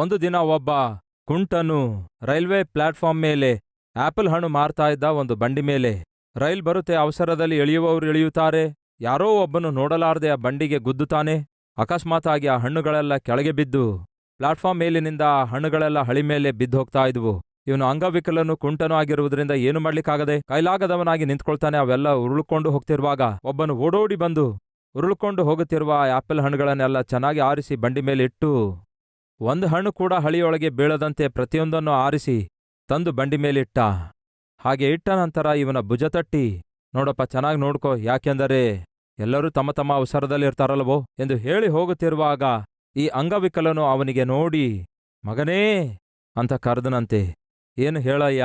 ಒಂದು ದಿನ ಒಬ್ಬ ಕುಂಟನು ರೈಲ್ವೆ ಪ್ಲಾಟ್ಫಾರ್ಮ್ ಮೇಲೆ ಆಪಲ್ ಹಣ್ಣು ಮಾರ್ತಾ ಇದ್ದ ಒಂದು ಬಂಡಿ ಮೇಲೆ, ರೈಲ್ ಬರುತ್ತೆ ಅವಸರದಲ್ಲಿ ಇಳಿಯುವವರು ಇಳಿಯುತ್ತಾರೆ ಯಾರೋ ಒಬ್ಬನು ನೋಡಲಾರದೆ ಆ ಬಂಡಿಗೆ ಗುದ್ದುತ್ತಾನೆ. ಅಕಸ್ಮಾತಾಗಿ ಆ ಹಣ್ಣುಗಳೆಲ್ಲ ಕೆಳಗೆ ಬಿದ್ದು ಪ್ಲಾಟ್ಫಾರ್ಮ್ ಮೇಲಿನಿಂದ ಆ ಹಣ್ಣುಗಳೆಲ್ಲ ಹಳಿ ಮೇಲೆ ಬಿದ್ದು ಹೋಗ್ತಾ ಇದ್ವು. ಇವನು ಅಂಗವಿಕಲನು ಕುಂಟನು ಆಗಿರುವುದರಿಂದ ಏನು ಮಾಡ್ಲಿಕ್ಕಾಗದೆ ಕೈಲಾಗದವನಾಗಿ ನಿಂತ್ಕೊಳ್ತಾನೆ, ಅವೆಲ್ಲ ಉರುಳುಕೊಂಡು ಹೋಗ್ತಿರುವಾಗ ಒಬ್ಬನು ಓಡೋಡಿ ಬಂದು ಉರುಳುಕೊಂಡು ಹೋಗುತ್ತಿರುವ ಆಪಲ್ ಹಣ್ಣುಗಳನ್ನೆಲ್ಲ ಚೆನ್ನಾಗಿ ಆರಿಸಿ ಬಂಡಿ ಮೇಲೆ ಇಟ್ಟು ಒಂದು ಹಣ್ಣು ಕೂಡ ಹಳಿಯೊಳಗೆ ಬೀಳದಂತೆ ಪ್ರತಿಯೊಂದನ್ನು ಆರಿಸಿ ತಂದು ಬಂಡಿ ಮೇಲಿಟ್ಟ. ಹಾಗೆ ಇಟ್ಟ ನಂತರ ಇವನ ಭುಜ ತಟ್ಟಿ, ನೋಡಪ್ಪ, ಚೆನ್ನಾಗಿ ನೋಡ್ಕೋ, ಯಾಕೆಂದರೆ ಎಲ್ಲರೂ ತಮ್ಮ ತಮ್ಮ ಅವಸರದಲ್ಲಿರ್ತಾರಲ್ವೋ ಎಂದು ಹೇಳಿ ಹೋಗುತ್ತಿರುವಾಗ ಈ ಅಂಗವಿಕಲನು ಅವನಿಗೆ ನೋಡಿ, ಮಗನೇ, ಅಂತ ಕರೆದನಂತೆ, ಏನು ಹೇಳಯ್ಯ?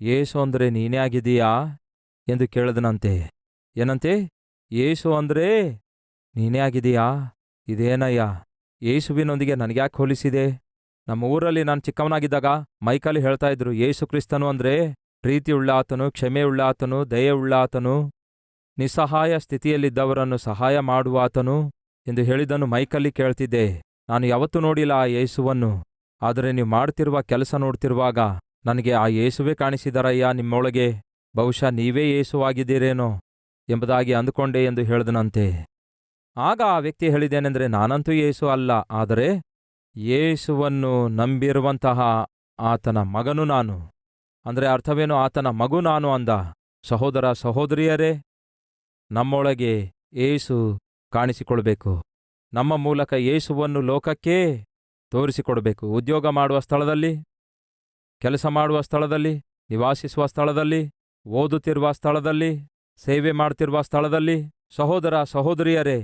ಏಸು ಅಂದ್ರೆ ನೀನೇ ಆಗಿದೀಯಾ ಎಂದು ಕೇಳದನಂತೆ, ಏನಂತೆ? ಏಸು ಅಂದ್ರೆ ನೀನೇ ಆಗಿದೀಯಾ ಇದೇನಯ್ಯ? ಯೇಸುವಿನೊಂದಿಗೆ ನನಗ್ಯಾಕೆ ಹೋಲಿಸಿದೆ? ನಮ್ಮ ಊರಲ್ಲಿ ನಾನು ಚಿಕ್ಕವನಾಗಿದ್ದಾಗ ಮೈಕಲ್ಲಿ ಹೇಳ್ತಾ ಇದ್ರು, ಯೇಸು ಕ್ರಿಸ್ತನು ಅಂದ್ರೆ ಪ್ರೀತಿಯುಳ್ಳ ಆತನು, ಕ್ಷಮೆಯುಳ್ಳ ಆತನು, ದಯೆಯುಳ್ಳ ಆತನು, ನಿಸ್ಸಹಾಯ ಸ್ಥಿತಿಯಲ್ಲಿದ್ದವರನ್ನು ಸಹಾಯ ಮಾಡುವ ಆತನು ಎಂದು ಹೇಳಿದನು ಮೈಕಲ್ಲಿ ಕೇಳ್ತಿದ್ದೆ. ನಾನು ಯಾವತ್ತೂ ನೋಡಿಲ್ಲ ಆ ಯೇಸುವನ್ನು. ಆದರೆ ನೀವು ಮಾಡ್ತಿರುವ ಕೆಲಸ ನೋಡ್ತಿರುವಾಗ ನನಗೆ ಆ ಯೇಸುವೇ ಕಾಣಿಸಿದರಯ್ಯ ನಿಮ್ಮೊಳಗೆ? ಬಹುಶಃ ನೀವೇ ಯೇಸುವಾಗಿದ್ದೀರೇನೋ ಎಂಬುದಾಗಿ ಅಂದುಕೊಂಡೆ ಎಂದು ಹೇಳಿದನಂತೆ. ಆಗ ಆ ವ್ಯಕ್ತಿ ಹೇಳಿದೇನೆಂದರೆ ನಾನಂತೂ ಯೇಸು ಅಲ್ಲ, ಆದರೆ ಯೇಸುವನ್ನು ನಂಬಿರುವಂತಹ ಆತನ ಮಗನು ನಾನು. ಅಂದರೆ ಅರ್ಥವೇನು? ಆತನ ಮಗು ನಾನು ಅಂದ. ಸಹೋದರ ಸಹೋದರಿಯರೇ, ನಮ್ಮೊಳಗೆ ಏಸು ಕಾಣಿಸಿಕೊಳ್ಬೇಕು. ನಮ್ಮ ಮೂಲಕ ಯೇಸುವನ್ನು ಲೋಕಕ್ಕೇ ತೋರಿಸಿಕೊಡಬೇಕು. ಉದ್ಯೋಗ ಮಾಡುವ ಸ್ಥಳದಲ್ಲಿ, ಕೆಲಸ ಮಾಡುವ ಸ್ಥಳದಲ್ಲಿ, ನಿವಾಸಿಸುವ ಸ್ಥಳದಲ್ಲಿ, ಓದುತ್ತಿರುವ ಸ್ಥಳದಲ್ಲಿ, ಸೇವೆ ಮಾಡ್ತಿರುವ ಸ್ಥಳದಲ್ಲಿ, ಸಹೋದರ ಸಹೋದರಿಯರೇ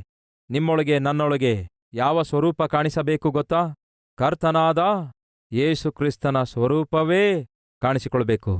ನಿಮ್ಮೊಳಗೆ ನನ್ನೊಳಗೆ ಯಾವ ಸ್ವರೂಪ ಕಾಣಿಸಬೇಕು ಗೊತ್ತಾ? ಕರ್ತನಾದ ಯೇಸು ಕ್ರಿಸ್ತನ ಸ್ವರೂಪವೇ ಕಾಣಿಸಿಕೊಳ್ಬೇಕು